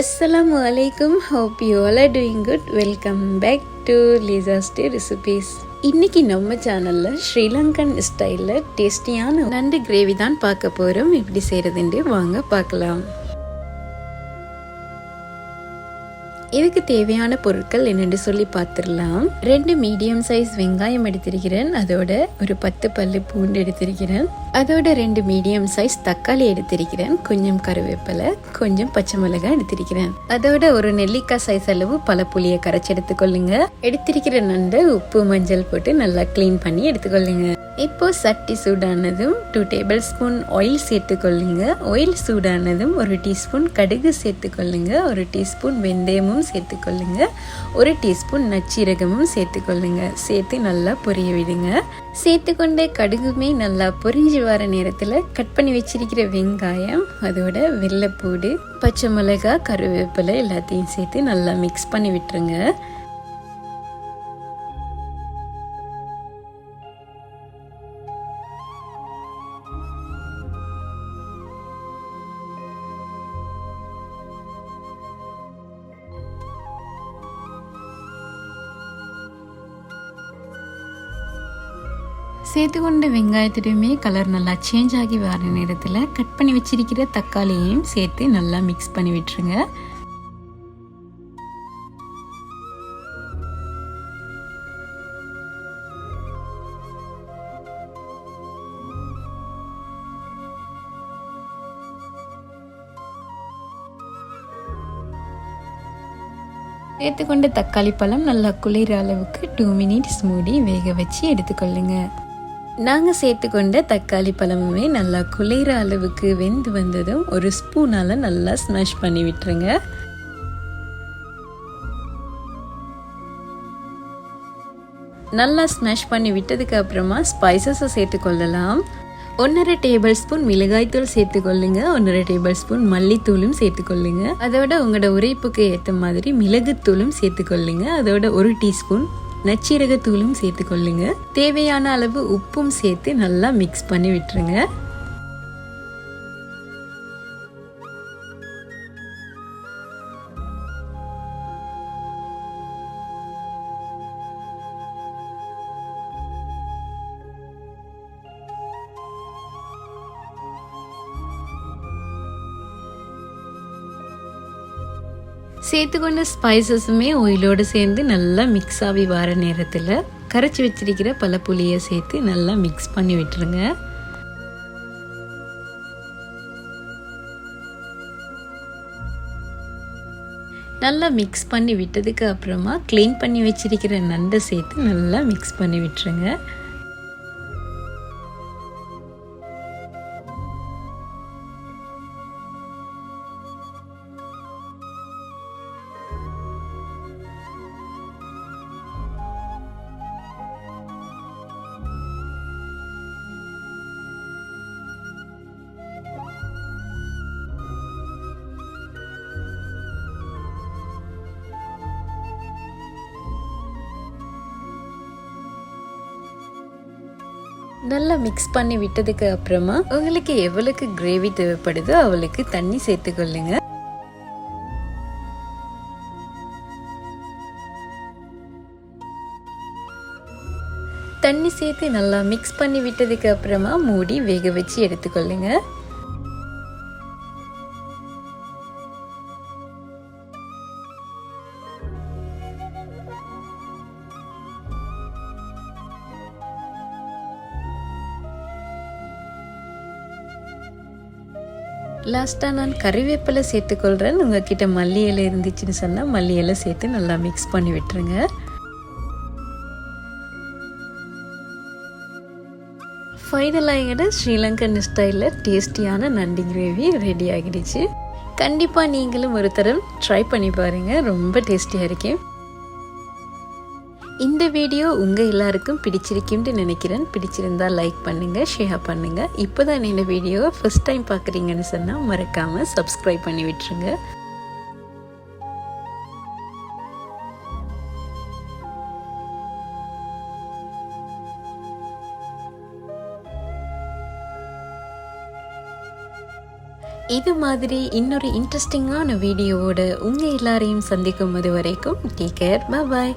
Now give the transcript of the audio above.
அஸ்லாம் வலைக்கும் hope you all are doing good welcome back to லீசாஸ்டே recipes இன்னைக்கு நம்ம சேனலில் ஸ்ரீலங்கன் ஸ்டைலில் டேஸ்டியான நண்டு கிரேவி தான் பார்க்க போகிறோம் எப்படி செய்கிறதுண்டு வாங்க பார்க்கலாம். இதுக்கு தேவையான பொருட்கள் என்னென்னு சொல்லி பார்த்துடலாம். ரெண்டு மீடியம் சைஸ் வெங்காயம் எடுத்திருக்கிறேன். அதோட ஒரு பத்து பல்லு பூண்டு எடுத்திருக்கிறேன். அதோட ரெண்டு மீடியம் சைஸ் தக்காளி எடுத்திருக்கிறேன். கொஞ்சம் கருவேப்பிலை கொஞ்சம் பச்சை மிளகாய் எடுத்திருக்கிறேன். அதோட ஒரு நெல்லிக்காய் சைஸ் அளவு பல புளியை கரைச்சி எடுத்துக்கொள்ளுங்க. எடுத்திருக்கிற நண்டை உப்பு மஞ்சள் போட்டு நல்லா க்ளீன் பண்ணி எடுத்துக்கொள்ளுங்க. இப்போ சட்டி சூடானதும் டூ டேபிள் ஸ்பூன் ஆயில் சேர்த்துக்கொள்ளுங்க. ஆயில் சூடானதும் ஒரு டீஸ்பூன் கடுகு சேர்த்துக்கொள்ளுங்க. ஒரு டீஸ்பூன் வெந்தயமும் சேர்த்துக்கொள்ளுங்க. ஒரு டீஸ்பூன் நச்சீரகமும் சேர்த்துக்கொள்ளுங்க. சேர்த்து நல்லா பொரிய விடுங்க. சேர்த்துக்கொண்ட கடுகுமே நல்லா பொரிஞ்சு வர நேரத்தில் கட் பண்ணி வச்சிருக்கிற வெங்காயம் அதோட வெள்ளைப்பூடு பச்சை மிளகாய் கருவேப்பிலை எல்லாத்தையும் சேர்த்து நல்லா மிக்ஸ் பண்ணி விட்டுருங்க. சேர்த்துக்கொண்ட வெங்காயத்துடையுமே கலர் நல்லா சேஞ்ச் ஆகி வர நேரத்தில் கட் பண்ணி வச்சிருக்கிற தக்காளியையும் சேர்த்து நல்லா மிக்ஸ் பண்ணி விட்டுருங்க. சேர்த்துக்கொண்ட தக்காளி பழம் நல்லா குளிர அளவுக்கு டூ மினிட்ஸ் மூடி வேக வச்சு எடுத்துக்கொள்ளுங்கள் நாங்கள் சேர்த்துக்கொண்ட தக்காளி பழமுமே நல்லா குளிர அளவுக்கு வெந்து வந்ததும் ஒரு ஸ்பூனால் நல்லா ஸ்மாஷ் பண்ணி விட்டுருங்க. நல்லா ஸ்மாஷ் பண்ணி விட்டதுக்கு அப்புறமா ஸ்பைசஸை சேர்த்துக்கொள்ளலாம் ஒன்றரை டேபிள் ஸ்பூன் மிளகாய்த்தூள் சேர்த்துக்கொள்ளுங்க ஒன்றரை டேபிள் ஸ்பூன் மல்லித்தூளும் சேர்த்துக்கொள்ளுங்க அதோட உங்களோட உரைப்புக்கு ஏற்ற மாதிரி மிளகுத்தூளும் சேர்த்துக்கொள்ளுங்க அதோட ஒரு டீஸ்பூன் நச்சீரகத்தூளும் சேர்த்துக்கொள்ளுங்க. தேவையான அளவு உப்பும் சேர்த்து நல்லா மிக்ஸ் பண்ணி விட்டுருங்க. சேர்த்துக்கொண்ட ஸ்பைசஸுமே ஒயிலோடு சேர்ந்து நல்லா மிக்ஸ் ஆகி வர நேரத்தில் கரைச்சி வச்சிருக்கிற பல புளியை சேர்த்து நல்லா மிக்ஸ் பண்ணி விட்டுருங்க. நல்லா மிக்ஸ் பண்ணி விட்டதுக்கு அப்புறமா க்ளீன் பண்ணி வச்சிருக்கிற நண்டை சேர்த்து நல்லா மிக்ஸ் பண்ணி விட்டுருங்க. நல்லா மிக்ஸ் பண்ணி விட்டதுக்கு அப்புறமா உங்களுக்கு எவ்வளவுக்கு கிரேவி தேவைப்படுதோ அவளுக்கு தண்ணி சேர்த்துக்கொள்ளுங்க தண்ணி சேர்த்து நல்லா மிக்ஸ் பண்ணி விட்டதுக்கு அப்புறமா மூடி வேக வச்சு எடுத்துக்கொள்ளுங்க லாஸ்ட்டாக நான் கறிவேப்பிலை சேர்த்துக்கொள்கிறேன் உங்ககிட்ட மல்லி இலை இருந்துச்சுன்னு சொன்னால் மல்லி இலை சேர்த்து நல்லா மிக்ஸ் பண்ணி விட்டுருங்க. ஃபைனலாக எங்கிட்ட ஸ்ரீலங்கன் ஸ்டைலில் டேஸ்டியான நண்டி கிரேவி ரெடி ஆகிடுச்சு. கண்டிப்பாக நீங்களும் ஒரு தரம் ட்ரை பண்ணி பாருங்கள் ரொம்ப டேஸ்டியாக இருக்கேன் இந்த வீடியோ உங்கள் எல்லாருக்கும் பிடிச்சிருக்கும்னு நினைக்கிறேன். பிடிச்சிருந்தா லைக் பண்ணுங்கள் ஷேர் பண்ணுங்கள் இப்போ தான் இந்த வீடியோவை ஃபஸ்ட் டைம் பார்க்குறீங்கன்னு சொன்னால் மறக்காமல் சப்ஸ்கிரைப் பண்ணி விட்டுருங்க. இது மாதிரி இன்னொரு இன்ட்ரெஸ்டிங்கான வீடியோவோட உங்க எல்லாரையும் சந்திக்கும் அது வரைக்கும் டேக் கேர் பாய்